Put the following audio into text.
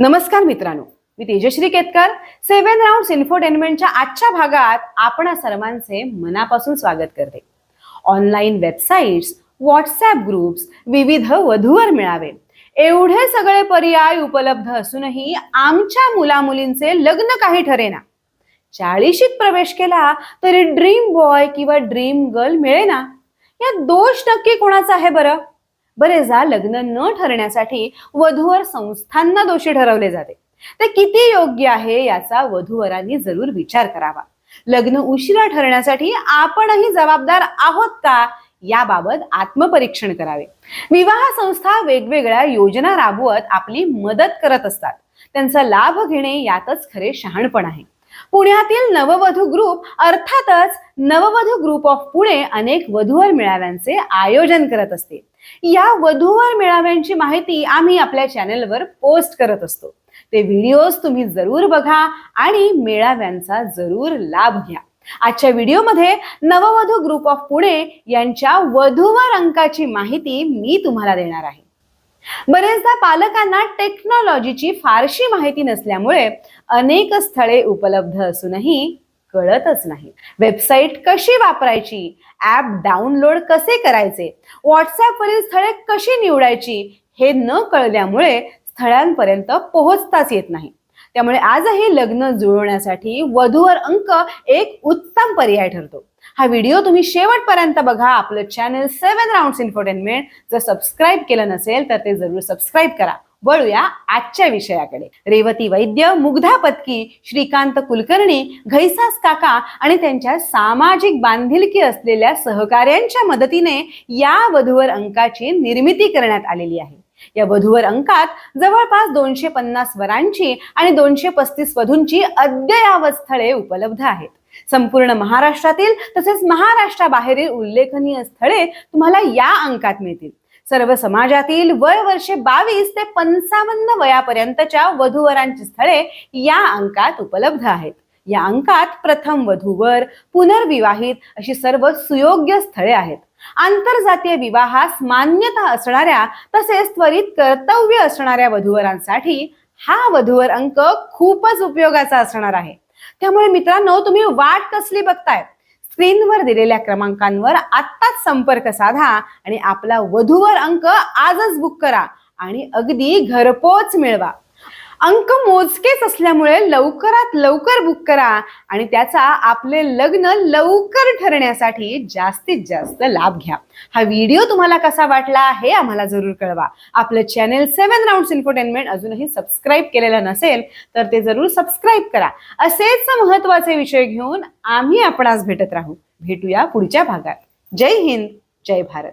नमस्कार मित्रांनो. मी तेजश्री केतकर. सेव्हन राऊंड इन्फोटेनमेंटच्या आजच्या भागात आपण सर्वांचे मनापासून स्वागत करते. ऑनलाईन वेबसाईट्स व्हॉट्सॲप ग्रुप्स विविध वधूवर मिळावे. एवढे सगळे पर्याय उपलब्ध असूनही आमच्या मुलामुलींचे लग्न काही ठरेना. चाळीशीत प्रवेश केला तरी ड्रीम बॉय किंवा ड्रीम गर्ल मिळेना. या दोष नक्की कोणाचा आहे बरं? बरेचदा लग्न न ठरण्यासाठी वधूवर संस्थांना दोषी ठरवले जाते. ते किती योग्य आहे याचा वधूवरांनी जरूर विचार करावा. लग्न उशिरा ठरण्यासाठी आपणही जबाबदार आहोत का याबाबत आत्मपरीक्षण करावे. विवाह संस्था वेगवेगळ्या योजना राबवत आपली मदत करत असतात. त्यांचा लाभ घेणे यातच खरे शहाणपण आहे. पुण्यातील नववधू ग्रुप अर्थातच नववधू ग्रुप ऑफ पुणे अनेक वधूवर मेळाव्यांचे आयोजन करत असते. या वधूवर मेळाव्यांची माहिती आम्ही आपल्या चॅनेलवर पोस्ट करत असतो. ते व्हिडिओज तुम्ही जरूर बघा आणि मेळाव्यांचा जरूर लाभ घ्या. आजच्या व्हिडिओमध्ये नववधू ग्रुप ऑफ पुणे यांच्या वधूवर अंकाची माहिती मी तुम्हाला देणार आहे. बरेचदा पालकांना टेक्नॉलॉजीची फारशी माहिती नसल्यामुळे अनेक स्थळे उपलब्ध असूनही कळतच नाही. वेबसाईट कशी वापरायची? ऍप डाउनलोड कसे करायचे? व्हॉट्सॲपवरील स्थळे कशी निवडायची? हे न कळल्यामुळे स्थळांपर्यंत पोहोचताच येत नाही. त्यामुळे आजही लग्न जुळवण्यासाठी वधूवर अंक एक उत्तम पर्याय ठरतो. हा व्हिडिओ तुम्ही शेवटपर्यंत बघा. आपलं चॅनल सेव्हन राऊंड इन्फोटेनमेंट जर सबस्क्राईब केलं नसेल तर ते जरूर सबस्क्राईब करा. वळूया आजच्या विषयाकडे. रेवती वैद्य मुग्धा पत्की श्रीकांत कुलकर्णी घैसास काका आणि त्यांच्या सामाजिक बांधिलकी असलेल्या सहकार्यांच्या मदतीने या वधूवर अंकाची निर्मिती करण्यात आलेली आहे. या वधूवर अंकात जवळपास दोनशे पन्नास वरांची आणि दोनशे पस्तीस वधूंची अद्ययावत स्थळे उपलब्ध आहेत. संपूर्ण महाराष्ट्रातील तसेच महाराष्ट्राबाहेरील उल्लेखनीय स्थळे तुम्हाला या अंकात मिळतील. सर्व समाजातील वय वर्षे बावीस ते पंचावन्न वयापर्यंतच्या वधूवरांची स्थळे या अंकात उपलब्ध आहेत. या अंकात प्रथम वधूवर पुनर्विवाहित अशी सर्व सुयोग्य स्थळे आहेत. आंतरजातीय विवाहास मान्यता असणाऱ्या तसेच त्वरित कर्तव्य असणाऱ्या वधूवरांसाठी हा वधूवर अंक खूपच उपयोगाचा असणार आहे. त्यामुळे मित्रांनो तुम्ही वाट कसली बघताय? स्क्रीनवर दिलेल्या क्रमांकांवर आत्ताच संपर्क साधा आणि आपला वधूवर अंक आजच बुक करा आणि अगदी घरपोच मिळवा. अंक मोजकेच असल्यामुळे लवकरात लवकर बुक करा आणि त्याचा आपले लग्न लवकर ठरण्यासाठी जास्तीत जास्त लाभ घ्या. हा व्हिडिओ तुम्हाला कसा वाटला हे आम्हाला जरूर कळवा. आपलं चॅनेल सेव्हन राऊंड इन्फोटेनमेंट अजूनही सबस्क्राईब केलेलं नसेल तर ते जरूर सबस्क्राईब करा. असेच महत्त्वाचे विषय घेऊन आम्ही आपण आज भेटत राहू. भेटूया पुढच्या भागात. जय हिंद जय भारत.